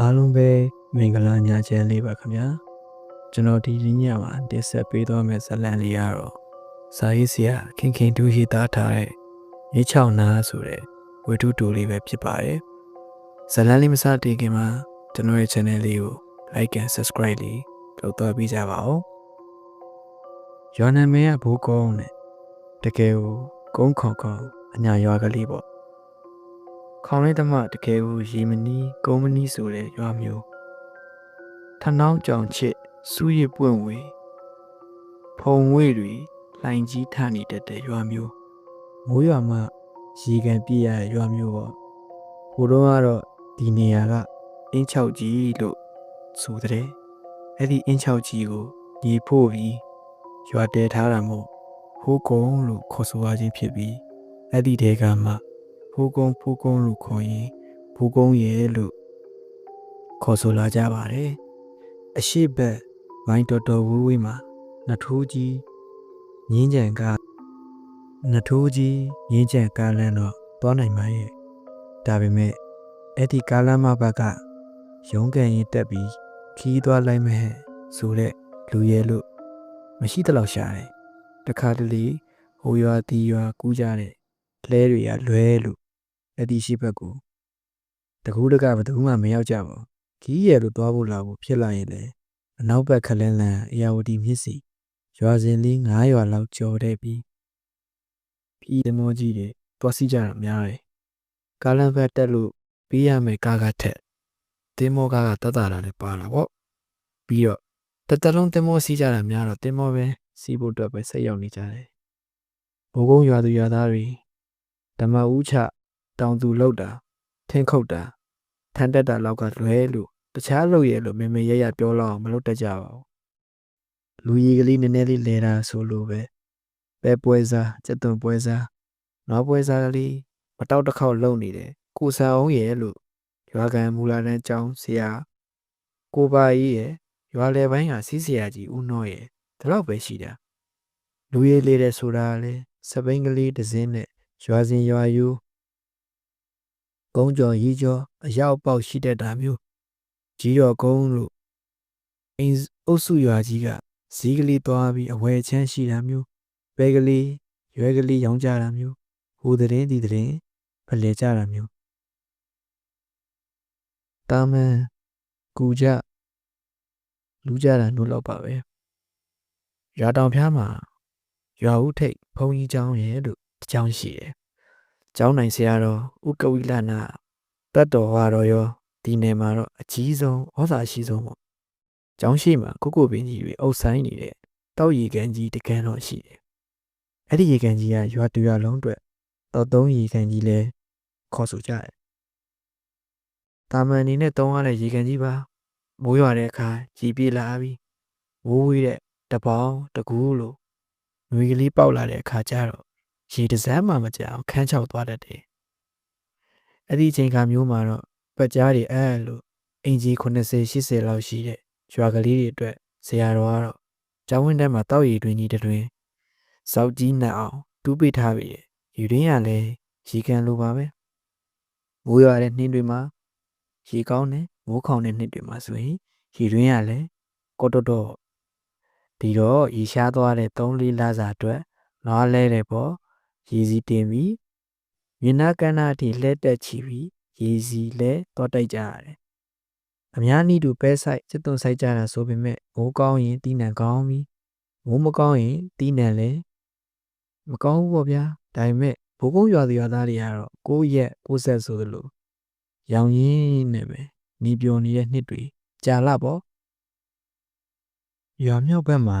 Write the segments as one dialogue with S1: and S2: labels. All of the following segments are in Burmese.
S1: အားလုံးပဲမင်္ဂလာညချမ်းလေးပါခင်ဗျာကျွန်တော်ဒီညမှာတင်ဆက်ပေးသွားမယ့်ဇာတ်လမ်းလေးကတော့ဇာရေးဆရာခင်ခင်တူရေးသားထားတဲ့ရေချောင်းနာဆိုတဲ့ဝတ္ထုတူလေးပဲဖြစ်ပါတယ်ဇာတ်လမ်းလေးမစတင်ခင်မှာကျွန်တော်ရဲ့ channel လေးကို like and subscribe လေးလုပ်သွားပေးကြပါဦးရွာနာမည်ကဘိုးကုန်းနဲ့တကယ်ကိုကုန်းခေါင်ခေါင်အညာရွာကလေးပေါ့ ခေါင်းလေးတမတကယ်ကိုရေမနီးကုန်းမနီးဆိုတဲ့ရွာမျိုးထနှောင်းကြောင်ချစ်စူးရည်ပွင့်ဝေဖုံဝေတွေလှိုင်ကြီးထနေတတ်တဲ့ရွာမျိုးမိုးရွာမှရေကန်ပြည့်ရတဲ့ရွာမျိုးပေါ့ဘိုးတော်ကတော့ဒီနေရာကအင်းချောက်ကြီးလို့ဆိုတဲ့အဲ့ဒီအင်းချောက်ကြီးကိုညီဖို့ပြီးရွာတဲထားတာမို့ဟိုးကုန်းလို့ခေါ်ဆိုရခြင်းဖြစ်ပြီးအဲ့ဒီတဲကမှ ဖူးကုန်းဖူးကုန်းလို့ခေါ်ရင်ဖူးကုန်းရဲ့လို့ခေါ်ဆိုလာကြပါတယ်။အရှိဘက်ဝိုင်းတော်တော်ဝေးဝေးမှာနထိုးကြီးငင်းကြံကနထိုးကြီးငင်းကြံကားလန်းတော့သွားနိုင်မှာရဲ့။ဒါပေမဲ့အဲ့ဒီကားလမ်းမဘက်ကရုံးကန်ရင်တက်ပြီးခီးသွားလိုက်မဲ့ဆိုတဲ့လူရဲလို့မရှိတလို့ရှာတယ်။တခါတလေဟိုရွာတီရွာကူးကြတဲ့လဲတွေကလွဲလို့ အဲ့ဒီရှိဘက်ကိုတကူးတကဘယ်သူမှမရောက်ကြပါဘူးခီးရဲလို့သွားဖို့လာဖို့ဖြစ်လာရင်လေအနောက်ဘက်ခလန်းလန်အရာဝတီမြစ်စီရွာစဉ်လေး9ရွာလောက်ကျော်တဲ့ပြီးပြီးသမောကြီးတွေတွားစီကြတာများတယ်ကားလန်ဘက်တက်လို့ပြီးရမယ်ကားကထက်တင်းမောကားကတတ်တာလည်းပါလာပေါ့ပြီးတော့တတလုံးတင်းမောစီးကြတာများတော့တင်းမောပဲစီးဖို့အတွက်ပဲဆက်ရောက်နေကြတယ်ဘိုးကုန်းရွာသူရွာသားတွေဓမ္မဦးချ တောင်သူလောက်တာထင်းခုတ်တာထန်တက်တာလောက်ကလွဲလို့တခြားလုပ်ရဲလို့မေမေရရပြောလောက်အောင်မလုပ်တတ်ကြပါဘူးလူကြီးကလေးနည်းနည်းလေးလဲတာဆိုလို့ပဲပဲပွဲစားစက်သွန်ပွဲစားနောက်ပွဲစားကလေးမတောက်တစ်ခေါက်လုံနေတယ်ကိုဆန်အောင်ရဲ့လို့ရွာကန်မူလာတန်းကျောင်းဆရာကိုပါကြီးရဲ့ရွာလေပိုင်းကစီးဆရာကြီးဦးနှောရဲ့ဒီလောက်ပဲရှိတာလူရေးလေးတဲ့ဆိုတာလေစပိန်ကလေးတစ်စင်းနဲ့ရွာစဉ်ရွာယူ ကုန်းကျော်ရီကျော်အရောက်ပေါက်ရှိတတ်တာမျိုးကြီးတော်ကုန်းလို့အင်းအုပ်စုရွာကြီးကဇီးကလေးသွားပြီးအဝယ်ချမ်းရှိတာမျိုးပဲကလေးရွယ်ကလေးရောင်းကြတာမျိုးဟိုတဲ့င်းဒီတဲ့င်းဖလှယ်ကြတာမျိုးတာမန်ကူကြလူကြတာမျိုးတော့ပါပဲရွာတောင်ဖျားမှာရွာဦးထိပ်ဘုံကြီးကျောင်းရဲ့လို့တချောင်းရှိတယ် ကျောင်းနိုင်ဆရာတော်ဥကဝိလနာတတ်တော်ဟာတော့ရောဒီနယ်မှာတော့အကြီးဆုံးဩဇာရှိဆုံးပေါ့။ကျောင်းရှိမှာကိုကိုပင်ကြီးတွေအုပ်ဆိုင်နေတဲ့တောက်ရီကန်ကြီးတကန်တော့ရှိတယ်။အဲ့ဒီရီကန်ကြီးကရွာတူရွာလုံးအတွက်တော့သုံးရီကန်ကြီးလဲခေါ်ဆိုကြတယ်။တာမန်အနေနဲ့သုံးရတဲ့ရီကန်ကြီးပါမိုးရွာတဲ့အခါရီပြေးလာပြီးဝိုးဝေးတဲ့တပေါင်းတကူးလို့ငွေကလေးပေါက်လာတဲ့အခါကျတော့ ရေတစမ်းမှမကြအောင်ခန်းချောက်သွားတတ်တယ်။အဲ့ဒီအချိန်ခါမျိုးမှာတော့ပတ်ကြားတွေအဲ့လို့အင်ဂျီ80 80လောက်ရှိတဲ့ရွာကလေးတွေအတွက်ဇရာတော်ကတော့ကျောင်းဝင်းထဲမှာတောက်ရည်တွင်ကြီးတွင်စောက်ကြီးနှက်အောင်တူးပိထားပြီ။ယူရင်းရလဲရေကန်လိုပါပဲ။မိုးရွာတဲ့နှင်းတွေမှာရေကောင်းတဲ့မိုးခေါင်တဲ့နှစ်တွေမှာဆိုရင်ရေတွင်းရလဲကော့တော့တော့ဒီတော့ရေရှားသွားတဲ့3လေးလစာအတွက်နွားလဲတယ်ပေါ့ ရေစီတင်ပြီးမြင်းနာကန်းနာအထိလှဲတက်ချီပြီးရေစီလဲတော့တိုက်ကြရတယ်အများနီးတူပဲဆိုင်စစ်သွန်ဆိုင်ကြတာဆိုပေမဲ့မိုးကောင်းရင်တီးနှံကောင်းပြီးမိုးမကောင်းရင်တီးနှံလဲမကောင်းဘူးပေါ့ဗျာဒါပေမဲ့ဘိုးကုန်းရွာသူရွာသားတွေကတော့ကိုယ့်ရက်ကိုယ့်ဆက်ဆိုသလိုရောင်ရင်းနဲ့ပဲနီးပြောနေတဲ့နှစ်တွေကြာလာပေါ့ရွာမြောက်ဘက်မှာ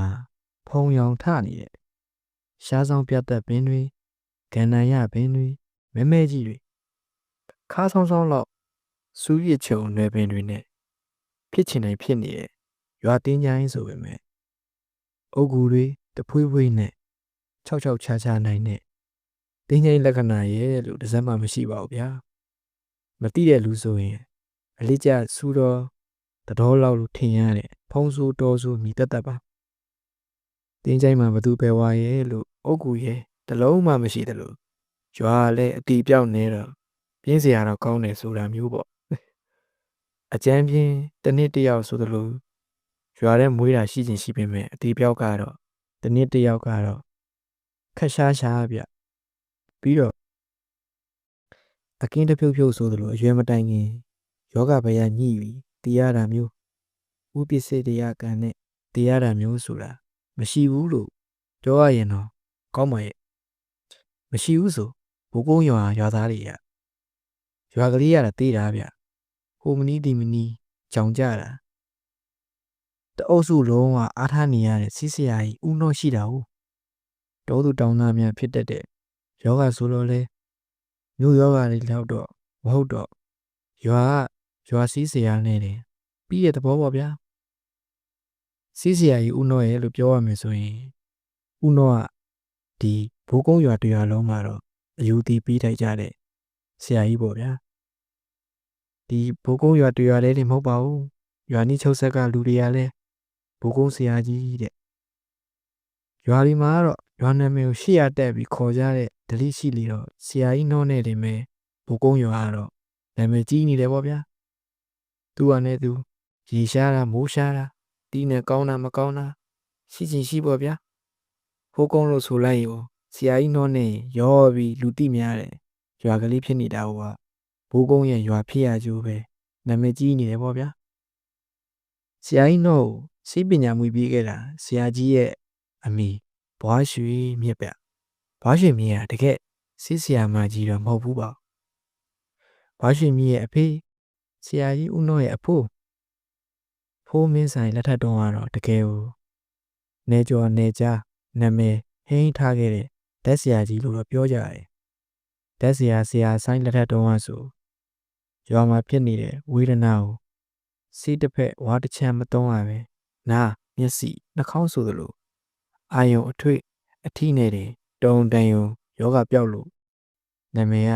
S1: ဖုံရောင်ထနေတဲ့ရှားဆောင်ပြတ်သက်ပင်တွေ ကန္နရပင်တွေမဲမဲကြီးတွေခါဆောင်ဆောင်လောက်စူးရချုံနယ်ပင်တွေနဲ့ဖြစ်ချင်တိုင်းဖြစ်နေတဲ့ရွာတင်းကြိုင်းဆိုပေမဲ့အုတ်ဂူတွေတဖွေးဖွေးနဲ့၆၆ချာချာနိုင်တဲ့တင်းကြိုင်းလက္ခဏာရဲ့လို့တစ်စက်မှမရှိပါဘူးဗျာမသိတဲ့လူဆိုရင်အလေးကျစူတော်တတော်လောက်လို့ထင်ရတဲ့ဖုံးဆိုးတော်ဆိုးမိတက်တက်ပါတင်းကြိုင်းမှာဘသူပဲဝါရဲ့လို့အုတ်ကူရဲ့ တလုံးမှမရှိတယ်လို့ရွာလည်းအတီပြောက်နေတော့ပြင်းစရာတော့ကောင်းတယ်ဆိုတာမျိုးပေါ့အကျန်းပြင်းတစ်နှစ်တစ်ယောက်ဆိုသလိုရွာထဲမွေးတာရှိချင်းရှိပေမဲ့အတီးပြောက်ကတော့တစ်နှစ်တစ်ယောက်ကတော့ခက်ရှားရှားဗျပြီးတော့အကင်းတစ်ဖြုတ်ဖြုတ်ဆိုသလိုအရွယ်မတိုင်ခင်ယောဂဗျာညှိပြီးတရားတာမျိုးဥပစ္စေတရားကံနဲ့တရားတာမျိုးဆိုတာမရှိဘူးလို့ပြောရရင်တော့ကောင်းပါရဲ့ မရှိဘူးဆိုဘိုးကုန်းရွာရွာသားတွေကရွာကလေးရတာတေးတာဗျဟိုမနီးဒီမနီးကြောင်ကြတာတအုပ်စုလုံးဝအားထားနေရတဲ့စီးစရာကြီးဥနှောရှိတာဟုတ်တောသူတောင်းသားများဖြစ်တတ်တဲ့ယောဂဆိုလို့လဲမျိုးယောဂလေးလောက်တော့မဟုတ်တော့ရွာကရွာစီးစရာနဲ့တယ်ပြီးရဲ့သဘောပေါ့ဗျာစီးစရာကြီးဥနှောရဲ့လို့ပြောရမယ်ဆိုရင်ဥနှောက ဒီဘိုးကုန်းရွာတရွာလုံးမှာတော့အယူတီးပြီးထိုက်ကြတဲ့ဆရာကြီးပေါ့ဗျာဒီဘိုးကုန်းရွာတရွာလေးတွေမဟုတ်ပါဘူးရွာနီးချုပ်ဆက်ကလူတွေကလည်းဘိုးကုန်းဆရာကြီးတဲ့ရွာဒီမှာကတော့ရွာနာမည်ကိုရှေ့ရတက်ပြီးခေါ်ကြတဲ့ဒလိရှိလီတော့ဆရာကြီးနှောနဲ့နေမယ်ဘိုးကုန်းရွာကတော့နာမည်ကြီးနေတယ်ပေါ့ဗျာသူကနဲ့သူရေရှားတာမိုးရှားတာတီးနဲ့ကောင်းတာမကောင်းတာရှိချင်းရှိပေါ့ဗျာ ဘိုးကုန်းလို့ဆိုလိုက်ရောဆရာကြီးနှောနဲ့ရောပြီးလူတိများတယ်ရွာကလေးဖြစ်နေတာဟိုကဘိုးကုန်းရဲ့ရွာဖြစ်ရကျိုးပဲနာမည်ကြီးနေတယ်ပေါ့ဗျာဆရာကြီးနှောကိုစိတ်ပညာမွေပြီးခဲ့တာဆရာကြီးရဲ့အမိဘွားရွှေမြစ်ဗျဘွားရွှေမြစ်ကတကယ်စစ်ဆရာမကြီးတော့မဟုတ်ဘူးပါဘွားရွှေမြစ်ရဲ့အဖေဆရာကြီးဦးနှောရဲ့အဖိုးဖိုးမင်းဆိုင်လက်ထက်တုန်းကတော့တကယ်ကိုနေကျော်နေကြား နာမည်ဟိန်းထားခဲ့တဲ့ဓာတ်ဆရာကြီးလို့တော့ပြောကြတယ်ဓာတ်ဆရာဆရာဆိုင်လက်ထက်တုန်းကဆိုရွာမှာဖြစ်နေတဲ့ဝေဒနာကိုစိတ်တစ်ဖက်ဝါတစ်ချမ်းမတုံးရပဲနားမျက်စိနှာခေါင်းဆိုသလိုအာယုံအထွေအထိနဲ့တင်တုံတန်ယုံယောဂပြောက်လို့နာမည်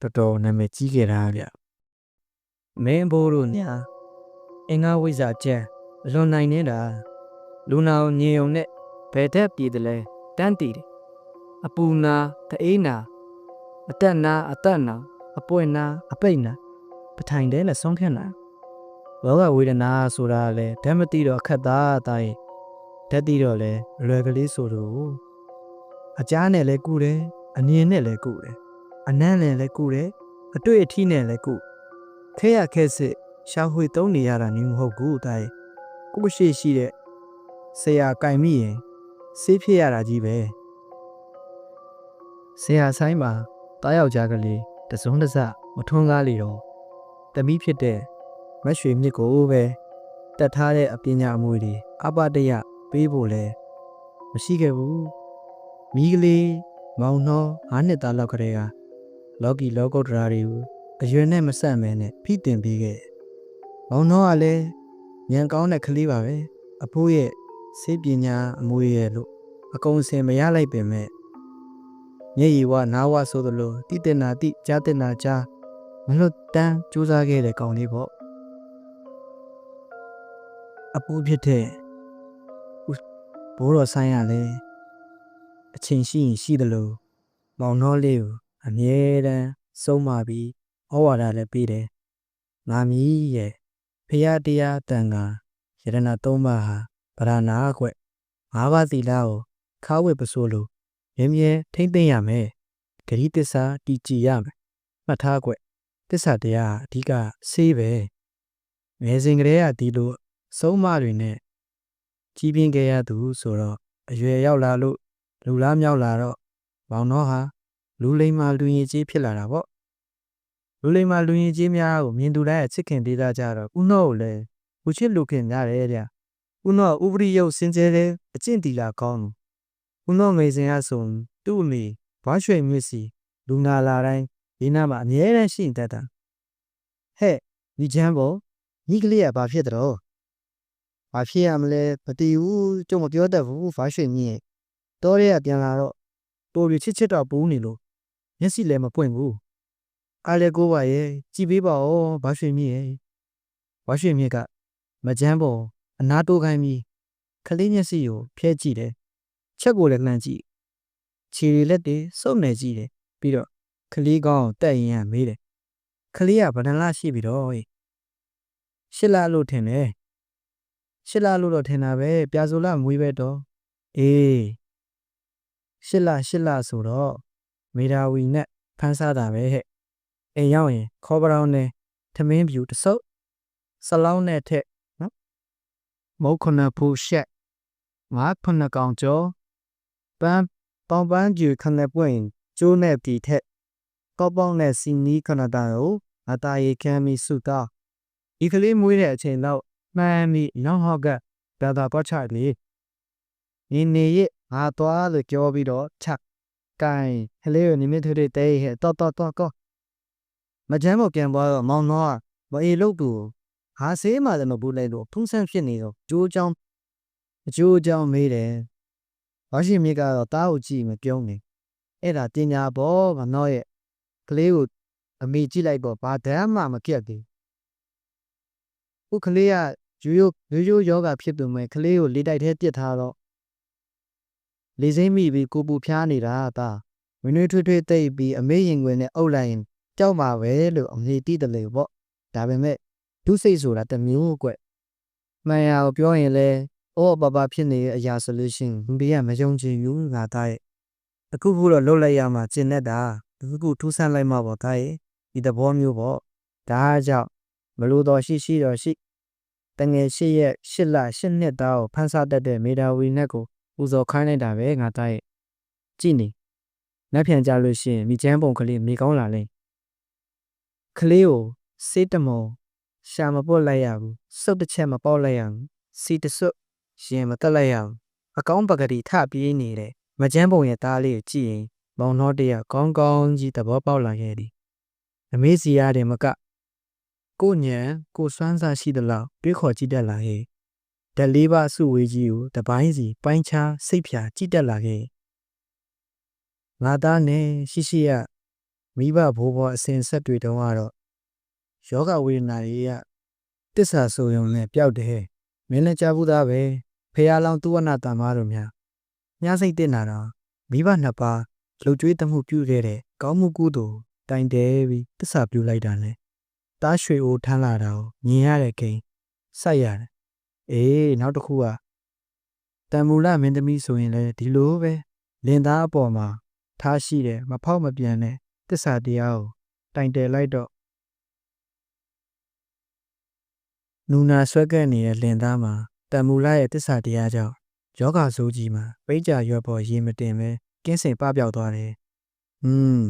S1: ကတော်တော်နာမည်ကြီးခဲ့တာဗျ
S2: မင်းဘိုးတို့ညာအင်္ဂါဝိဇ္ဇာကျန်အလွန်နိုင်နေတာလူနာကိုညင်ုံနဲ့ ဘယ်တက်ပြည်တယ်လဲတန်းတီတယ်အပူနာတအေးနာအတက်နာအတက်နာအပွင့်နာအပိတ်နာပထိုင်တဲနဲ့ဆုံးခန့်နာလောကဝေဒနာဆိုတာလေဓာတ်မတိတော့အခက်သားအသားရဲ့ဓာတ်တိတော့လေအလွယ်ကလေးဆိုတော့အကြားနဲ့လည်းကုတယ်အမြင်နဲ့လည်းကုတယ်အနမ်းနဲ့လည်းကုတယ်အတွေ့အထိနဲ့လည်းကုခဲရခဲစစ်ရှာဖွေသုံးနေရတာမျိုးမဟုတ်ဘူးတာရဲ့ကိုရှိရှိတဲ့ဆရာကင်မိရင် ဆေးဖြစ်ရတာကြီးပဲဆရာဆိုင်မှာတားယောက်ျားကလေးတစုံတစမထွန်းကားလေတော့တမိဖြစ်တဲ့မတ်ရွှေမြစ်ကိုပဲတက်ထားတဲ့အပညာအမွေတွေအပတရပေးဖို့လဲမရှိခဲ့ဘူးမိကလေးမောင်နှော၅နှစ်သားလောက်ကလေးကလော်ကီလောကုတ်တရာတွေကိုအရွယ်နဲ့မဆက်မဲနဲ့ဖိတင်ပေးခဲ့တယ်။မောင်နှောကလည်းညံကောင်းတဲ့ကလေးပါပဲ။အဖိုးရဲ့ စေပညာအမွေရဲ့လို့အကုန်စင်မရလိုက်ပင်မဲ့မျက်ရည်ဝနားဝဆိုသလိုတိတင်နာတိကြားတင်နာကြားမလွတ်တမ်းစူးစမ်းခဲ့တဲ့ကောင်လေးပေါ့။အပူဖြစ်တဲ့ဘိုးတော်ဆိုင်ရလဲအချိန်ရှိရင်ရှိသလိုမောင်နှောလေးကိုအမြဲတမ်းစုံးမပြီးဩဝါဒလည်းပေးတယ်။ငါမီးရဲ့ဖရာတရားတန်ခါယရဏသုံးပါးဟာ ဗရဏာကွငါးပါးသီလကိုခါဝတ်ပစိုးလို့မြဲမြဲထိမ့်သိမ့်ရမယ်။ဂရိတစ္ဆာတည်ကြည်ရမယ်။မှတ်ထားကွတစ္ဆာတရားအဓိကဆေးပဲ။ငယ်စဉ်ကတည်းကဒီလိုဆုံးမတွေနဲ့ကြီးပြင်းခဲ့ရသူဆိုတော့အရွယ်ရောက်လာလို့လူလားမြောက်လာတော့မောင်နှောဟာလူလိမ္မာလူရင်ကြီးဖြစ်လာတာပေါ့လူလိမ္မာလူရင်ကြီးများကိုမြင်သူတိုင်းအချစ်ခင်ပေးသားကြတော့ဦးနှောကိုလည်းဦးချစ်လူခင်များတယ်ဗျ ဦးနှောဥပရိယုတ်စင်ကြဲတဲ့အကျင့်တီလာကောင်းဦးနှောငယ်စဉ်ကဆိုသူ့အမေဘွားရွှေမြစ်စီလူနာလာတိုင်းဒီနားမှာအမြဲတမ်းရှိနေတတ်တာဟဲ့ဒီချမ်းပေါ်ညီကလေးကဘာဖြစ်တော့ဘာဖြစ်ရမလဲမတည်ဘူးကျုံမပြောတတ်ဘူးဘွားရွှေမြစ်တော်ရဲကပြန်လာတော့ပိုပြီးချစ်ချစ်တော့ပူးနေလို့မျက်စိလည်းမပွင့်ဘူးအားလည်းကိုပါရဲ့ကြည်ပေးပါဦးဘာရွှေမြင့်ရဲ့ဘာရွှေမြင့်ကမကြမ်းပေါ် အနာတိုးခိုင်းပြီးခလေးမျက်စိကိုဖျဲကြည့်တယ်ချက်ကိုလည်းလှမ်းကြည့်ခြေရလက်တွေစုပ်နေကြည့်တယ်ပြီးတော့ခလေးကောင်းတက်ရင်ကမေးတယ်ခလေးကဗဒန်လာရှိပြီတော့ဟေးရှစ်လလို့ထင်တယ်ရှစ်လလို့တော့ထင်တာပဲပြာဆိုလမွေးပဲတော့အေးရှစ်လရှစ်လဆိုတော့မေဒါဝီနဲ့ဖန်းစားတာပဲဟဲ့အိမ်ရောက်ရင်ခေါ်ပရောင်းနဲ့ထမင်းပြူတစ်စုပ်ဆလောင်းနဲ့ထက်နော် မုတ်ခုနှစ်ဖူရှက်ငါးခုနှစ်ကောင်ကျော်ပန်းပေါင်ပန်းကျူခနဲ့ပွင့်ကျိုးနဲ့တီထက်ကောက်ပေါင်းနဲ့စီနီးခဏတာကိုအတာရီခံမီစုတော့ဒီကလေးမွေးတဲ့အချိန်တော့မှန်ပြီနောက်ဟောက်ကဘာသာပတ်ချလေနေနေရငါသွားလို့ပြောပြီးတော့ချက်ကိုင်ဟလေးကိုနိမိတ်ထွေးတဲ့ဟဲ့တော့တော့တော့ကောမချမ်းမပြန်သွားတော့မောင်တော့မအေလို့သူ ဟာဆေးမှလည်းမဘူးလိုက်လို့ဖုံးဆန်းဖြစ်နေတော့ကြိုးချောင်းအကျိုးအကြောင်းမေးတယ်ဘာရှိမြစ်ကတော့တားကိုကြည့်မပြုံးနေအဲ့ဒါတင်ညာပေါ့ငါတော့ရဲ့ကလေးကိုအမေကြည့်လိုက်တော့ဘာတမ်းမှမပြတ်သေးခုကလေးကရိုးရိုးရိုးရိုးယောဂဖြစ်သူမဲ့ကလေးကိုလေတိုက်ထဲပြစ်ထားတော့လေစိမ့်မိပြီးကိုပူဖျားနေတာတာဝင်းနှွေးထွေးထွေးတိတ်ပြီးအမေရင်ခွင်နဲ့အုပ်လိုက်ရင်ကြောက်မှာပဲလို့အမေတိတယ်လေပေါ့ဒါပေမဲ့ ဒုစိတ်ဆိုတာတစ်မျိုးကွမှန်ရအောင်ပြောရင်လဲအော်ဘာဘာဖြစ်နေတဲ့အရာဆိုလို့ရှိရင်ဘေးကမယုံကြည်ဘူးငါသားရဲ့အခုခုတော့လှုပ်လိုက်ရမှာကျင်နေတာဒီခုထူးဆန်းလိုက်မှာပေါ့သားရဲ့ဒီသဘောမျိုးပေါ့ဒါကြောင့်မလို့တော့ရှိရှိတော့ရှိတငယ်ရှိရဲ့ရှစ်လရှစ်နှစ်သားကိုဖန်းစားတတ်တဲ့မေဒါဝီနဲ့ကိုပူဇော်ခိုင်းလိုက်တာပဲငါသားရဲ့ကြည့်နေလက်ဖြန်ကြလို့ရှိရင်မိချမ်းပုံကလေးမိကောင်းလာလိမ့်ကလေးကိုစေးတမော ရှာမပုတ်လိုက်ရဘူးစုပ်တစ်ချက်မပေါက်လိုက်ရဘူးစီတစွတ်ရင်မတက်လိုက်ရဘူးအကောင်းပကတိထပြေးနေတဲ့မချမ်းပုံရဲ့သားလေးကိုကြည့်ရင်မောင်နှောတရကောင်းကောင်းကြီးသဘောပေါက်လာခဲ့သည်အမေစီရတယ်မကကိုညံကိုစွမ်းစားရှိသလောက်တွေးခေါ်ကြည့်တတ်လာဟေဓာတ်လေးပါစုဝေးကြီးကိုတပိုင်းစီပိုင်းခြားစိတ်ဖြာကြည့်တတ်လာခဲ့ငါသားနဲ့ရှိရှိရမိဘဘိုးဘွားအစဉ်ဆက်တွေတုန်းကတော့ ယောဂဝေဒနာတွေကတစ္ဆာဆိုရုံနဲ့ပျောက်တယ်မင်းလည်းကြားဘူးသားပဲဖះလောင်သူဝနာတန်မားတို့များညစိတ်တင်လာတော့မိဘနှစ်ပါးလှုပ်ကြွေးတမှုပြုခဲ့တဲ့ကောင်းမှုကုသိုလ်တိုင်တဲပြီးတစ္ဆာပြုလိုက်တာနဲ့တားရွှေအိုးထမ်းလာတာကိုမြင်ရတဲ့ကိန်းစိုက်ရတယ်အေးနောက်တစ်ခုကတန်မူလမင်းသမီးဆိုရင်လည်းဒီလိုပဲလင်သားအပေါ်မှာထားရှိတယ်မဖောက်မပြန်တဲ့တစ္ဆာတရားကိုတိုင်တယ်လိုက်တော့ နူနာဆွဲကပ်နေတဲ့လင်သားမှာတန်မူလရဲ့တစ္ဆာတရားကြောင့်ယောဂဆိုးကြီးမှာပိတ်ကြရွက်ပေါ်ရေမတင်ပဲကင်းစင်ပပျောက်သွားတယ်။ဟွန်း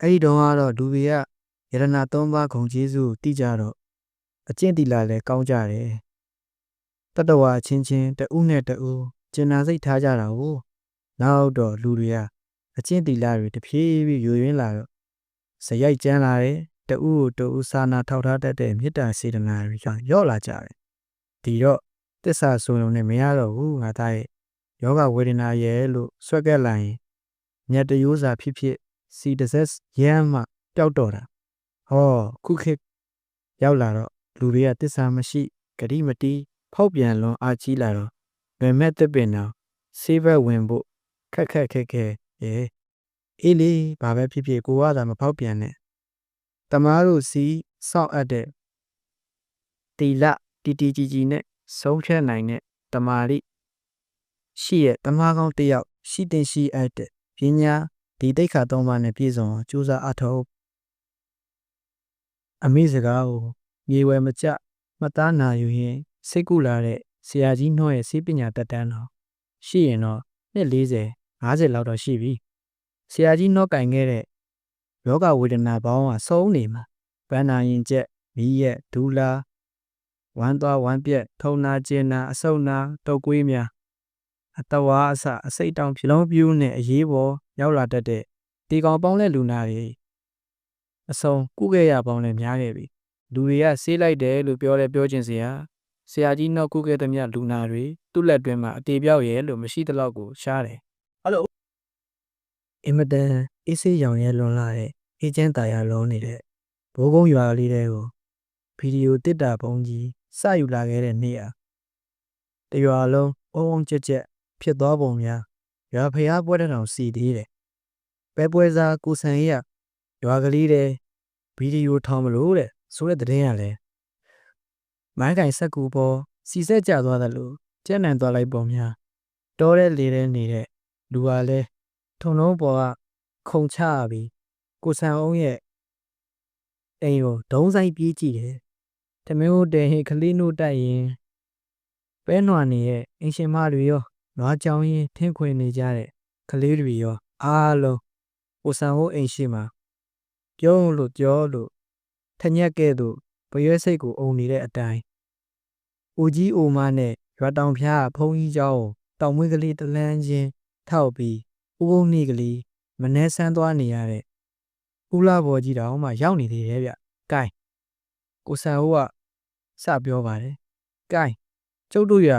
S2: အဲ့ဒီတော့ကတော့လူတွေကယရနာသုံးပါးဂုံကျေးဇူးကိုတိကြတော့အကျင့်တီလာလည်းကောင်းကြတယ်။တတဝါချင်းချင်းတဦးနဲ့တဦးကျင်နာစိတ်ထားကြတာကိုနောက်တော့လူတွေကအကျင့်တီလာတွေတဖြည်းဖြည်းယိုယွင်းလာတော့ဇရိုက်ကျန်းလာတယ် တဦးကိုတဦးစာနာထောက်ထားတတ်တဲ့မေတ္တာစေတနာတွေကရော့လာကြတယ်။ဒီတော့တစ္ဆာဆိုုံနဲ့မရတော့ဘူးငါသားရဲ့ယောဂဝေဒနာရဲ့လို့ဆွဲကက်လိုက်ရင်ညက်တရိုးစာဖြစ်ဖြစ်စီတဆက်ရမ်းမှပျောက်တော့တာဟောခုခေတ်ရောက်လာတော့လူတွေကတစ္ဆာမရှိဂတိမတီးဖောက်ပြန်လွန်အားကြီးလာတော့ဗင်မဲ့တစ်ပင်တော့ဆေးဘက်ဝင်ဖို့ခက်ခက်ခဲခဲရေအေးလေဘာပဲဖြစ်ဖြစ်ကိုကသာမဖောက်ပြန်နဲ့ တမားတို့စီစောင့်အပ်တဲ့တီလတီတီကြီးကြီးနဲ့ဆုံးဖြတ်နိုင်တဲ့တမာရီရှိရဲ့တမားကောင်းတစ်ယောက်ရှိတင်ရှိအပ်တဲ့ပညာဒီတိတ်ခါသုံးပါးနဲ့ပြည့်စုံအောင်ကြိုးစားအထောက်အမိစကားကိုမြေဝဲမကြမသားနာယူရင်စိတ်ကူလာတဲ့ဆရာကြီးနှောရဲ့စေပညာတက်တန်းတော့ရှိရင်တော့နှစ်40 50လောက်တော့ရှိပြီဆရာကြီးနှောကင်ခဲ့တဲ့ ယောဂဝေဒနာပေါင်းကစုံနေမှာဗန္နာရင်ကျက်မီးရက်ဒူလာဝမ်းသွားဝမ်းပြက်ထုံနာကျင်နာအဆုတ်နာတုတ်ကွေးများအတဝါအစအစိတ်တောင်ဖြလုံးပြူးနဲ့အရေးပေါ်ရောက်လာတတ်တဲ့ဒီကောင်ပေါင်းတဲ့လူနာတွေအစုံကုခဲ့ရပေါင်းလည်းများခဲ့ပြီလူတွေကဆေးလိုက်တယ်လို့ပြောလဲပြောခြင်းစရာဆရာကြီးနောက်ကုခဲ့သမျှလူနာတွေသူ့လက်တွင်မှာအတေပြောက်ရဲလို့မရှိသလောက်ကိုရှားတယ်ဟယ်လိုအင်မတန် အေးဆေးရောင်ရဲလွန်လာတဲ့အေဂျင့်တာယာလုံးနေတဲ့ဘိုးကုန်းရွာလေးတွေကိုဗီဒီယိုတစ်တာပုံကြီးစယူလာခဲ့တဲ့နေ့အားတရွာလုံးအုံအောင်ကြက်ကြက်ဖြစ်သွားပုံများရွာဖျားပွဲတဲ့တော်စီသေးတယ်ပဲပွဲစားကိုဆန်ရရွာကလေးတဲ့ဗီဒီယိုထောင်မလို့တဲ့ဆိုတဲ့တဲ့င်းရလဲမိုင်းကင်ဆက်ကူပေါ်စီဆက်ကျသွားတယ်လို့ကြက်နံသွားလိုက်ပုံများတောတဲ့လေတဲ့နေတဲ့လူကလည်းထုံလုံးပေါ်က ခုံချရပြီးကိုဆန်အောင်ရဲ့အိမ်ကိုဒုံးဆိုင်ပြေးကြည့်တယ်တမင်းတို့တဲဟင်ကလေးနို့တက်ရင်ပဲနွားနေရဲ့အင်ရှင်မတွေရောနွားကြောင်ရင်ထင်းခွင်နေကြတဲ့ကလေးတွေရောအားလုံးကိုဆန်ဟိုအိမ်ရှိမှာပြုံးလို့ကြောလို့ထညက်ကဲ့သို့ပရွဲစိတ်ကိုအုံနေတဲ့အတိုင်းဦးကြီးအိုမနဲ့ရွာတောင်ဖျားကဘုံကြီးเจ้าကိုတောင်မွေးကလေးတလန်းချင်းထောက်ပြီးဦးဘုံနေကလေး မနှဲဆန်းသွားနေရတဲ့ဦးလာဘော်ကြီးတောင်မှရောက်နေသေးတယ်ဗျ။ကဲကိုဆန်ဟိုကစပြောပါတယ်။ကဲကျုပ်တို့ရ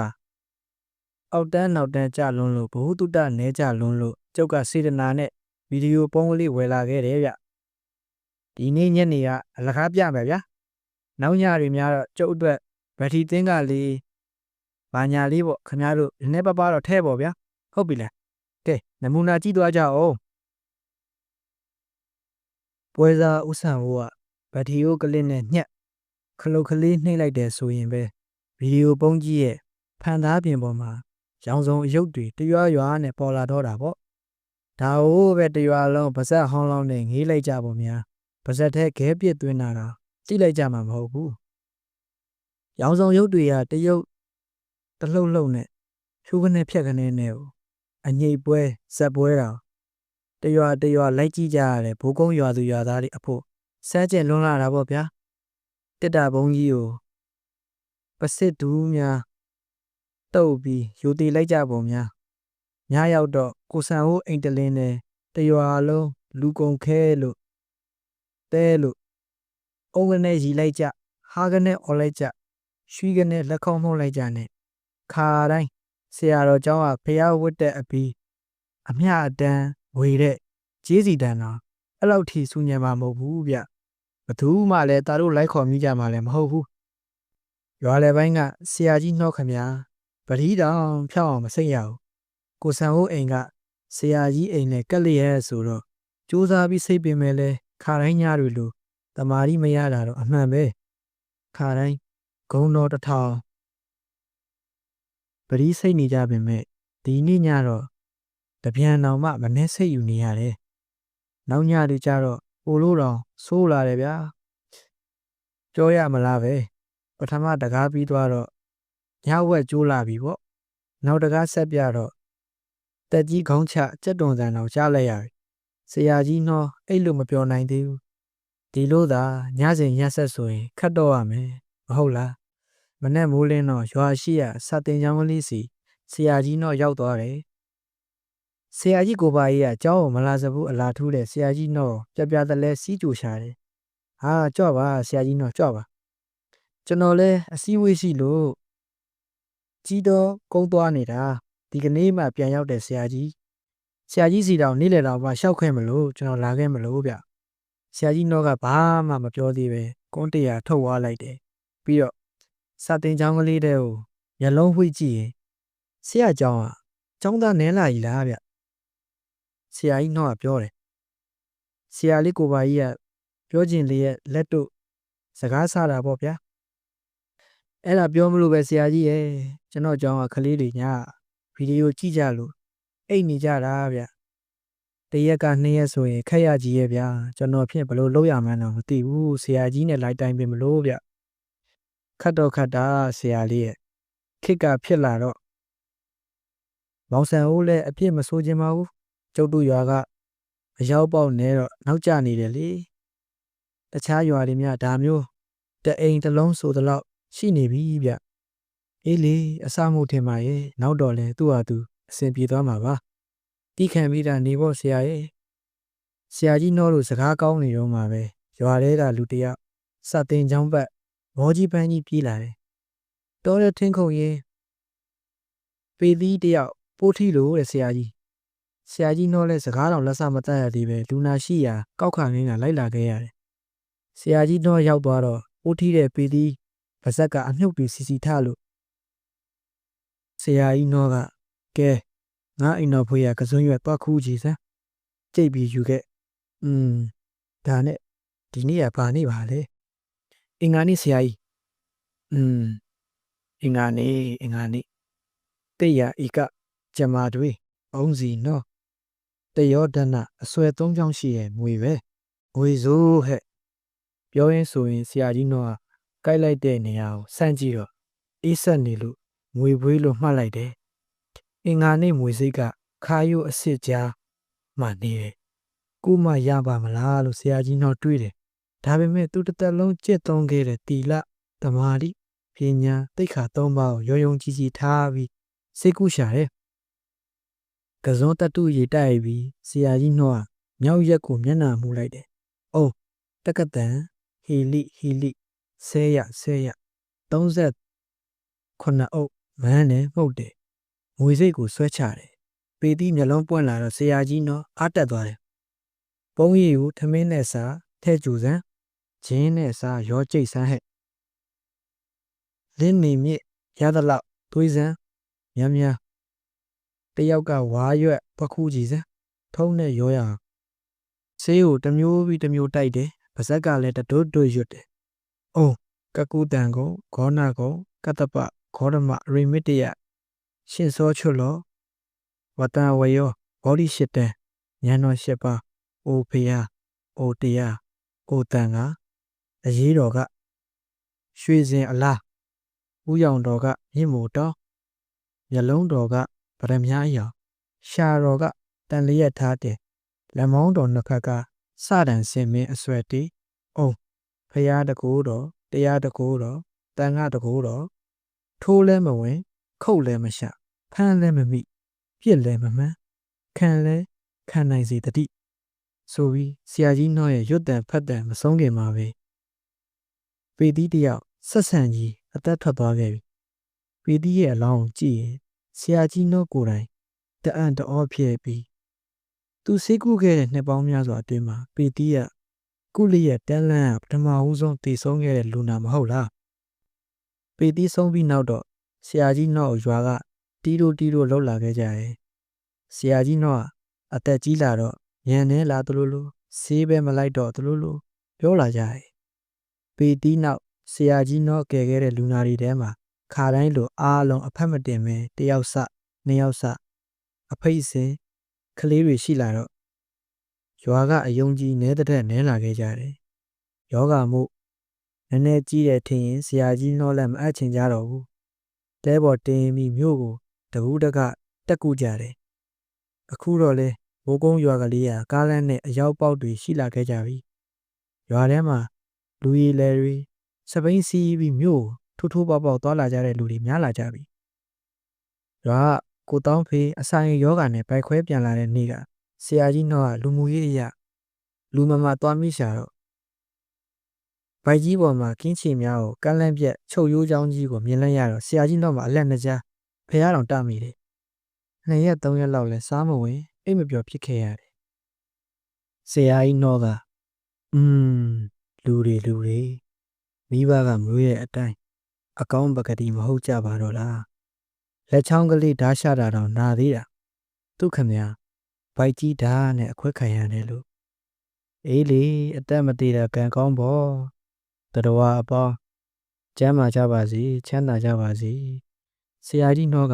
S2: အောက်တန်းနောက်တန်းကြလွန်းလို့ဘ ഹു တုတနဲကြလွန်းလို့ကျုပ်ကစေတနာနဲ့ဗီဒီယိုပုံးကလေးဝယ်လာခဲ့တယ်ဗျ။ဒီနေ့ညနေကအလကားပြမယ်ဗျာ။နောက်ညတွေများတော့ကျုပ်အတွက်ဘက်ထရီသင်းကလေးဘာညာလေးပေါ့ခင်ဗျားတို့နည်းနည်းပါးပါးတော့ထဲပေါ့ဗျာ။ဟုတ်ပြီလား။ကဲနမူနာကြည့်သွားကြအောင်။ ပွဲစားဥဆန်ဟိုကဘက်ထရီကိုကလစ်နဲ့ညှက်ခလုတ်ကလေးနှိမ့်လိုက်တယ်ဆိုရင်ပဲဗီဒီယိုပုံးကြီးရဲ့ဖန်သားပြင်ပေါ်မှာရောင်စုံအယုတ်တွေတရွာရွာနဲ့ပေါ်လာတော့တာပေါ့ဒါဟိုပဲတရွာလုံးပါဇက်ဟောင်းလောင်းနဲ့ငေးလိုက်ကြပါများပါဇက်ထဲခဲပစ်သွင်းတာတော့ကြည့်လိုက်ကြမှာမဟုတ်ဘူးရောင်စုံရုပ်တွေကတရုတ်တလှုပ်လှုပ်နဲ့ဖြိုးကနေဖြက်ကနေနဲ့ကိုအငိတ်ပွဲဇက်ပွဲတာ တရွာတရွာလိုက်ကြည့်ကြရတယ်ဘိုးကုန်းရွာသူရွာသားတွေအဖို့စမ်းကျင်လွန်းလာတာပေါ့ဗျာတစ်တာဘုံကြီးကိုပစစ်ဒူးများတုပ်ပြီးယူတည်လိုက်ကြပုံများညရောက်တော့ကိုဆန်ဟိုးအိမ်တလင်းနဲ့တရွာလုံးလူကုန်ခဲလို့တဲလို့အုံကနေရီလိုက်ကြဟာကနေអော်လိုက်ကြရွှီကနေလက်ခုံးမှုတ်လိုက်ကြနဲ့ခါတိုင်းဆရာတော်ကျောင်းကဖျားဝတ်တဲ့အပြီးအမျှအတန်း ဝေတဲ့ကြေးစီတန်တာအဲ့လောက်ထိစူညံမှာမဟုတ်ဘူးဗျဘသူမှလည်းตาတို့လိုက်ခေါ်မိကြမှာလည်းမဟုတ်ဘူးရွာလေပိုင်းကဆရာကြီးနှောက်ခမညာပတိတောင်ဖြောက်အောင်မစိတ်ရဘူးကိုဆန်ဟိုးအိမ်ကဆရာကြီးအိမ်နဲ့ကက်လျက်ဆိုတော့စူးစမ်းပြီးစိတ်ပင်မဲ့လဲခါတိုင်းညတွေလိုတမာရီမရတာတော့အမှန်ပဲခါတိုင်းဂုံတော်တစ်ထောင်ပတိစိတ်နေကြပင်မဲ့ဒီနေ့ညတော့ တပြန်တော်မှမနှဲစိတ်ယူနေရတယ်နောက်ညတွေကျတော့ပိုလို့တော့ဆိုးလာတယ်ဗျာပြောရမလားပဲပထမတကားပြီးသွားတော့ညဝက်ကျိုးလာပြီပေါ့နောက်တကားဆက်ပြတော့တက်ကြီးခေါင်းချကြက်တွန်စံတော်ကြားလိုက်ရပြီဆရာကြီးနှောအဲ့လိုမပြောနိုင်သေးဘူးဒီလိုသာညစဉ်ရက်ဆက်ဆိုရင်ခတ်တော့ရမယ်မဟုတ်လားမနဲ့မိုးလင်းတော့ရွာရှိရစတင်ချောင်းကလေးစီဆရာကြီးနှောရောက်သွားတယ် ဆရာကြီးကိုပါကြီးကကြောင်းကိုမလာစဘူးအလားထူးတဲ့ဆရာကြီးနှောပြပြတလဲစီးကြိုရှာတယ်ဟာကြွပါဆရာကြီးနှောကြွပါကျွန်တော်လဲအစည်းအဝေးရှိလို့ကြီးတော့ကုန်းသွားနေတာဒီကနေ့မှပြန်ရောက်တဲ့ဆရာကြီးဆရာကြီးစီတောင်နေ့လည်တော့မှရှောက်ခဲ့မလို့ကျွန်တော်လာခဲ့မလို့ဗျဆရာကြီးတော့ကဘာမှမပြောသေးပဲကွန်းတရာထုတ်သွားလိုက်တယ်ပြီးတော့စာတင်ချောင်းကလေးတဲ့ကိုမျက်လုံးဝှိကြည့်ရင်ဆရာကျောင်းကကျောင်းသားနင်းလာကြီးလားဗျ ဆရာကြီးတော့ပြောတယ်ဆရာလေးကိုပါကြီးကပြောချင်လေရဲ့လက်တို့စကားဆတာပေါ့ဗျာအဲ့ဒါပြောမလို့ပဲဆရာကြီးရဲ့ကျွန်တော်ကြောင်းကကလေးတွေညဗီဒီယိုကြည့်ကြလို့အိတ်နေကြတာဗျတရက်ကနှစ်ရက်ဆိုရင်ခက်ရကြီးရဲ့ဗျာကျွန်တော်ဖြင့်ဘလို့လုပ်ရမှန်းတော့မသိဘူးဆရာကြီးနဲ့လိုက်တိုင်းပင်မလို့ဗျခတ်တော့ခတ်တာဆရာလေးရဲ့ခစ်ကဖြစ်လာတော့မောင်ဆန်ဦးလည်းအပြစ်မဆိုးခြင်းပါဘူး ကျုပ်တို့ရွာကအရောက်ပေါက်နေတော့နောက်ကျနေတယ်လေတခြားရွာတွေများဒါမျိုးတအိမ်တစ်လုံးဆိုသလောက်ရှိနေပြီဗျအေးလေအစမှုထင်ပါရဲ့နောက်တော့လဲသူ့ဟာသူအဆင်ပြေသွားမှာပါတီးခံပြီးတာနေဖို့ဆရာရဲ့ဆရာကြီးနှောလို့စကားကောင်းနေတော့မှာပဲရွာထဲကလူတယောက်စတင်ချောင်းဘက်မောကြီးပန်းကြီးပြေးလာတယ်တော်ရထင်းခုံရင်ပေသီးတယောက်ပိုးထီလို့တဲ့ဆရာကြီး ဆရာကြီးနှောလဲစကားတော်လက်စမတတ်ရသေးပဲလူနာရှိရာကောက်ခါငင်းကလိုက်လာခဲ့ရတယ်ဆရာကြီးနှောရောက်သွားတော့ပိုးထီတဲ့ပေသီးပါဇက်ကအမြုပ်တွေစီစီထလို့ဆရာကြီးနှောကကဲငါအိမ်တော်ဖွေးရကစွန်းရွက်သွားခူးကြည့်စမ်းကြိတ်ပြီးယူခဲ့อืมဒါနဲ့ဒီနေ့ကဘာနေ့ပါလဲအင်္ဂါနေ့ဆရာကြီး อืมအင်္ဂါနေအင်္ဂါနေတေရဤကဂျမာတွေအုံးစီနော် တယောဒနာအဆွဲသုံးချောင်းရှိရဲ့ငွေပဲငွေစိုးဟဲ့ပြောရင်းဆိုရင်ဆရာကြီးနော်ကကိုက်လိုက်တဲ့နေရာကိုစမ်းကြည့်တော့အေးဆက်နေလို့ငွေပွေးလို့မှတ်လိုက်တယ်အင်္ဂါနေငွေစိတ်ကခါယိုအစ်စ်ကြားမှနေတယ်ကိုမရပါမလားလို့ဆရာကြီးနော်တွေးတယ်ဒါပေမဲ့သူတစ်သက်လုံးကြက်သုံးခဲ့တဲ့တီလတမာတိပညာတိတ်ခါသုံးပါးကိုရောယုံကြည်ကြည်ထားပြီးစိတ်ကူးရှာတယ် ကစုံတတူရေတိုက်ပြီးဆရာကြီးနှောကမြောက်ရက်ကိုမျက်နှာမူလိုက်တယ်။အိုးတက္ကတန်ဟီလိဟီလိဆဲရဆဲရ30ခုနှစ်အုပ်မန်းနဲ့မှုတ်တယ်။ငွေစိတ်ကိုဆွဲချတယ်။ပေတီးမျက်လုံးပွင့်လာတော့ဆရာကြီးနှောအားတက်သွားတယ်။ပုံရည်ကိုထမင်းနဲ့စားထဲ့ကြူစမ်းဂျင်းနဲ့စားရောကြိတ်ဆန်းဟဲ့လင်းနေမြစ်ရသလောက်သွေးစမ်းများများ တယောက်ကဝါရွက်ပခုကြီးစမ်းထုံးနဲ့ရောရအောင်ဆေးကိုတစ်မျိုးပြီးတစ်မျိုးတိုက်တယ်ပါဇက်ကလည်းတတွတ်တွတ်ရွတ်တယ်။အိုးကကူတန်ကိုဂေါနာကိုကတ္တပဂေါရမရိမစ်တယရှင်စောချွတ်လောဝတန်ဝယောဘောဓိရှစ်တန်ဉာဏ်တော်ရှစ်ပါးအိုဖေယအိုတရားအိုတန်ကအရေးတော်ကရွှေစင်အလားဥယောင်တော်ကမြင့်မို့တော်မျက်လုံးတော်က ဗရမ ्या အယောင်ရှာတော်ကတန်လျက်ထားတယ်လက်မောင်းတော်နှစ်ခါကစတန်စင်မင်းအဆွဲတီးအုံဖရာတကူတော်တရားတကူတော်တန်ခါတကူတော်ထိုးလဲမဝင် ခုတ်လဲမရှဖမ်းလဲမမိပြစ်လဲမမှန်းခံလဲခံနိုင်စေတတိဆိုပြီးဆရာကြီးနှောရဲ့ရွတ်တန်ဖတ်တန်မဆုံးခင်မှာပဲပေတီးတယောက်ဆက်ဆံကြီးအသက်ထွက်သွားခဲ့ပြီပေတီးရဲ့အလောင်းကိုကြည့်ရင် ဆရာကြီးနှောကိုယ်တိုင်တအံ့တအောဖြစ်ပြီးသူစိတ်ကူးခဲ့တဲ့နှစ်ပေါင်းများစွာအတွင်းမှာပေတီးကကုလရဲ့တန်လန့်ပထမဦးဆုံးတည်ဆုံးခဲ့တဲ့လူနာမဟုတ်လားပေတီးဆုံးပြီးနောက်တော့ဆရာကြီးနှောကိုရွာကတီးတိုတီးတိုလှုပ်လာခဲ့ကြတယ်ဆရာကြီးနှောကအသက်ကြီးလာတော့ညံနေလာသလိုလိုဆေးပဲမလိုက်တော့သလိုလိုပြောလာကြတယ်ပေတီးနောက်ဆရာကြီးနှောကယ်ခဲ့တဲ့လူနာတွေထဲမှာ ခါတိုင်းလိုအားလုံးအဖက်မတင်ပဲတယောက်စနှစ်ယောက်စအဖိတ်စင်ကလေးတွေရှိလာတော့ရွာကအယုံကြီးနဲတဲ့နဲလာခဲ့ကြတယ်။ယောဂမှုနည်းနည်းကြီးတယ်ထင်ရင်ဆရာကြီးနှောလက်မအပ်ချင်ကြတော့ဘူး။တဲပေါ်တင်ပြီးမြို့ကိုတကူးတကတက်ကူကြတယ်။အခုတော့လေဘိုးကုန်းရွာကလေးကကားလမ်းနဲ့အရောက်ပေါက်တွေရှိလာခဲ့ကြပြီ။ရွာထဲမှာလူရီလဲတွေစပိန်စီးပြီးမြို့ ထိုးထိုးပေါက်ပေါက်သွားလာကြတဲ့လူတွေများလာကြပြီ။ရွာကကိုတောင်းဖေးအဆိုင်ယောဂာနဲ့ဘိုက်ခွဲပြန်လာတဲ့နေ့ကဆရာကြီးနှောကလူမှုရေးအရာလူမမသွားမိရှာတော့ဘိုက်ကြီးပေါ်မှာကင်းချီများကိုကမ်းလန့်ပြက်ချုပ်ရိုးချောင်းကြီးကိုမြင်လိုက်ရတော့ဆရာကြီးနှောမှာအလက်နှစ်ကြားဖះတော်တမိတယ်။နှစ်ရက်သုံးရက်လောက်လဲစားမဝင်အိတ်မပြောဖြစ်ခဲ့ရတယ်။ဆရာကြီးနှောကอืมလူတွေလူတွေမိဘကမျိုးရဲ့အတိုင်း အကောင်းပကတိမဟုတ်ကြပါတော့လားလက်ချောင်းကလေးဓာတ်ရှာတာတော့နာသေးတာသူခမညာဘိုက်ကြီးဓာတ်နဲ့အခွက်ခံရတယ်လို့အေးလေအသက်မသေးတာကံကောင်းပေါ့တတော်အပေါင်းကျမ်းမာကြပါစေချမ်းသာကြပါစေဆရာကြီးနှောက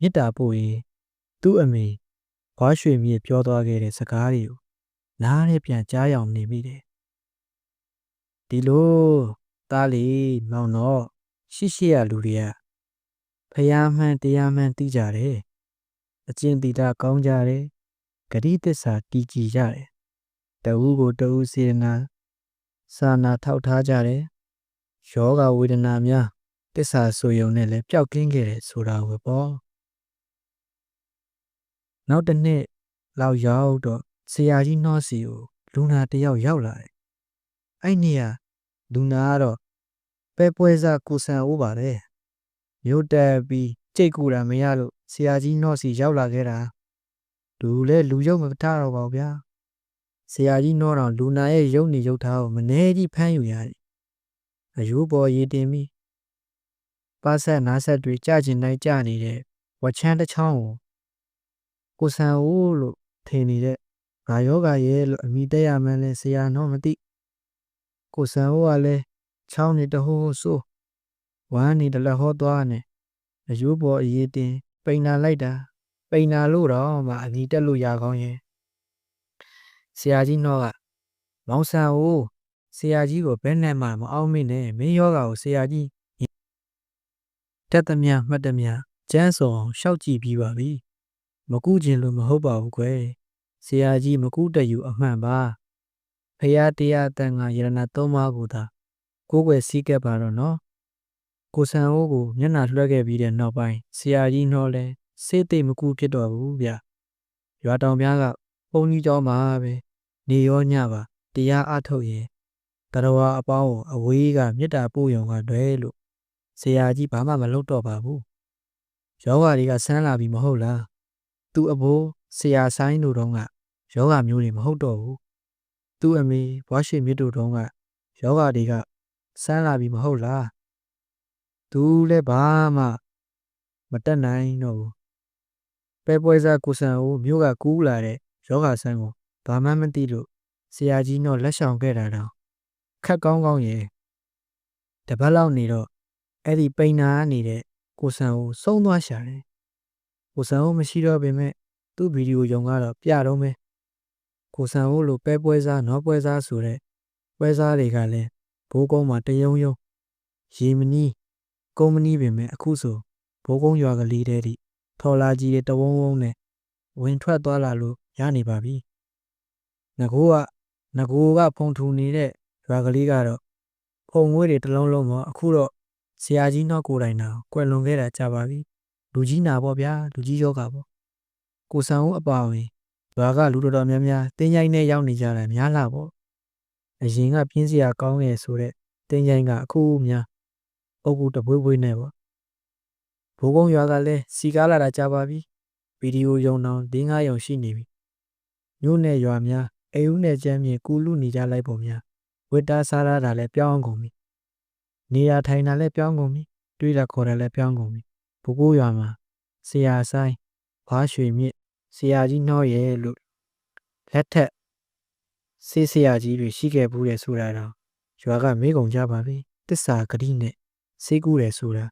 S2: မေတ္တာပို့ရင်သူ့အမေဘွားရွှေမြေပြောသွားခဲ့တဲ့စကားတွေကိုနားနဲ့ပြန်ကြားရောင်နေမိတယ်ဒီလိုသားလေးမောင်တော့ ရှိရှိရလူတွေကဖယားမှန်တရားမှန်သိကြတယ်အကျင့်တိတာကောင်းကြတယ်ဂရိသစ္စာတည်ကြည်ကြတယ်တဝူကိုတဝူစေတနာစာနာထောက်ထားကြတယ်ယောဂဝေဒနာများတစ္ဆာဆိုယုံနဲ့လည်းပျောက်ကင်းခဲ့တယ်ဆိုတာဝယ်ပေါ့နောက်တစ်နှစ်လောက်ရောက်တော့ဆရာကြီးနှောစီကိုလူနာတယောက်ရောက်လာတယ်အဲ့နေရလူနာကတော့ ပဲပွဲစားကိုဆန်ဦးပါတယ်မြို့တက်ပြီးကြိတ်ကူတာမရလို့ဆရာကြီးနှော့စီရောက်လာခဲ့တာလူလဲလူရုပ်မထားတော့ပါဘူးဗျာဆရာကြီးနှောတော့လူနာရဲ့ရုပ်နေရုပ်ထားကိုမနေကြီးဖမ်းယူရတယ်အယိုးပေါ်ရည်တင်ပြီးပါဆက်နားဆက်တွေကြကျင်တိုင်းကြနေတဲ့ဝချမ်းတစ်ချောင်းကိုကိုဆန်ဦးလို့ထင်နေတဲ့ငါယောဂရဲ့လို့အမိတက်ရမှန်းလဲဆရာနှောမသိကိုဆန်ဦးကလည်း ချောင်းနေတဟိုးဆိုးဝမ်းနေတလက်ဟောသွားနဲ့အယိုးပေါ်အရေးတင်ပိန်နာလိုက်တာပိန်နာလို့တော့မှအညီတက်လို့ရကောင်းရဲ့ဆရာကြီးနှောကမောင်ဆန်ဦးဆရာကြီးကိုဘယ်နဲ့မှမအောင်မေ့နဲ့မင်းယောဂါကိုဆရာကြီးတက်သမျှမှတ်သမျှကျန်းစုံအောင်ရှောက်ကြည့်ပြီးပါပြီမကူးခြင်းလို့မဟုတ်ပါဘူးကွယ်ဆရာကြီးမကူးတယူအမှန်ပါဖရာတရားတန်ခါယရဏသုံးပါးကိုသာ ကိုယ်ွယ်စည်းကပ်ပါတော့နော်ကိုဆန်အိုးကိုမျက်နှာလွှဲခဲ့ပြီးတဲ့နောက်ပိုင်းဆရာကြီးနှောလဲစေးသိမ့်မကူဖြစ်တော့ဘူးဗျရွာတောင်ပြားကပုံကြီးကျောင်းမှာပဲနေရောညပါတရားအထုတ်ရင်တရဝအပေါင်းကိုအဝေးကမေတ္တာပို့ရုံကတွဲလို့ဆရာကြီးဘာမှမလုပ်တော့ပါဘူးယောဂါတွေကဆန်းလာပြီမဟုတ်လားသူ့အဘိုးဆရာဆိုင်တို့တုန်းကယောဂမျိုးတွေမဟုတ်တော့ဘူးသူ့အမေဘွားရှိမြစ်တို့တုန်းကယောဂတွေက ဆန်းလာပြီမဟုတ်လားသူလည်းဘာမှမတက်နိုင်တော့ဘူးပဲပွဲစားကိုဆန်ဦးမြို့ကကူးလာတဲ့ယောဂဆန်းကိုဘာမှမသိလို့ဆရာကြီးတော့လက်ဆောင်ခဲ့တာတော့ခက်ကောင်းကောင်းရဲ့တပတ်လောက်နေတော့အဲ့ဒီပိန်နာနေတဲ့ကိုဆန်ဦးစုံသွားရှာတယ်ကိုဆန်ဦးမရှိတော့ပေမဲ့သူ့ဗီဒီယိုယုံကတော့ပြတော့မယ်ကိုဆန်ဦးလိုပဲပွဲစားနော်ပွဲစားဆိုတဲ့ပွဲစားတွေကလည်း ဘိုးကုန်းမှာတယုံယုံရေမနီးကုမ္ပဏီပင်မဲ့အခုဆိုဘိုးကုန်းရွာကလေးတဲ့ထိထော်လာကြီးတွေတဝုံဝုံနဲ့ဝင်ထွက်သွားလာလို့ရနေပါပြီငကိုကငကိုကဖုန်ထူနေတဲ့ရွာကလေးကတော့ဖုံငွေတွေတစ်လုံးလုံးတော့အခုတော့ဆရာကြီးနောက်ကိုယ်တိုင်နာကွယ်လွန်ခဲ့တာကြပါပြီလူကြီးနာပေါ့ဗျာလူကြီးယောဂပေါ့ကိုဆန်ဦးအပါဝင်ရွာကလူတော်တော်များများတင်းကြိုင်းနဲ့ရောက်နေကြတယ်များလာပေါ့ အရင်ကပြင်းစရာကောင်းရဲ့ဆိုတဲ့တင်းကြိုင်းကအခုများအုပ်ကူတပွေးပွေးနဲ့ပေါ့ဘိုးကုန်းရွာကလည်းစီကားလာတာကြပါပြီဗီဒီယိုယုံတောင်၄၅ယုံရှိနေပြီမြို့နယ်ရွာများအိမ်ဦးနယ်ကျမ်းမြေကူလူနေကြလိုက်ပုံများဝိတာစားရတာလည်းပြောင်းကုန်ပြီနေရာထိုင်တာလည်းပြောင်းကုန်ပြီတွေးတာခေါ်တာလည်းပြောင်းကုန်ပြီဘိုးကိုရွာမှာဆရာဆိုင်ဘားရွှေမြင့်ဆရာကြီးနှောရဲ့လို့လက်ထက် ဆေးဆရာကြီးတွေရှိခဲ့ဘူးတဲ့ဆိုတာတော့ရွာကမေးကုန်ကြပါပြီတစ္ဆာဂတိနဲ့ဆေးကူးတယ်ဆိုတာ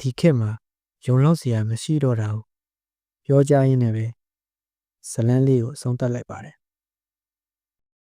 S2: ဒီခေတ်မှာယုံလောက်စရာမရှိတော့တာ ਉਹ ပြောကြရင်းနဲ့ပဲဇလန်းလေးကိုအဆုံးသတ်လိုက်ပါတယ်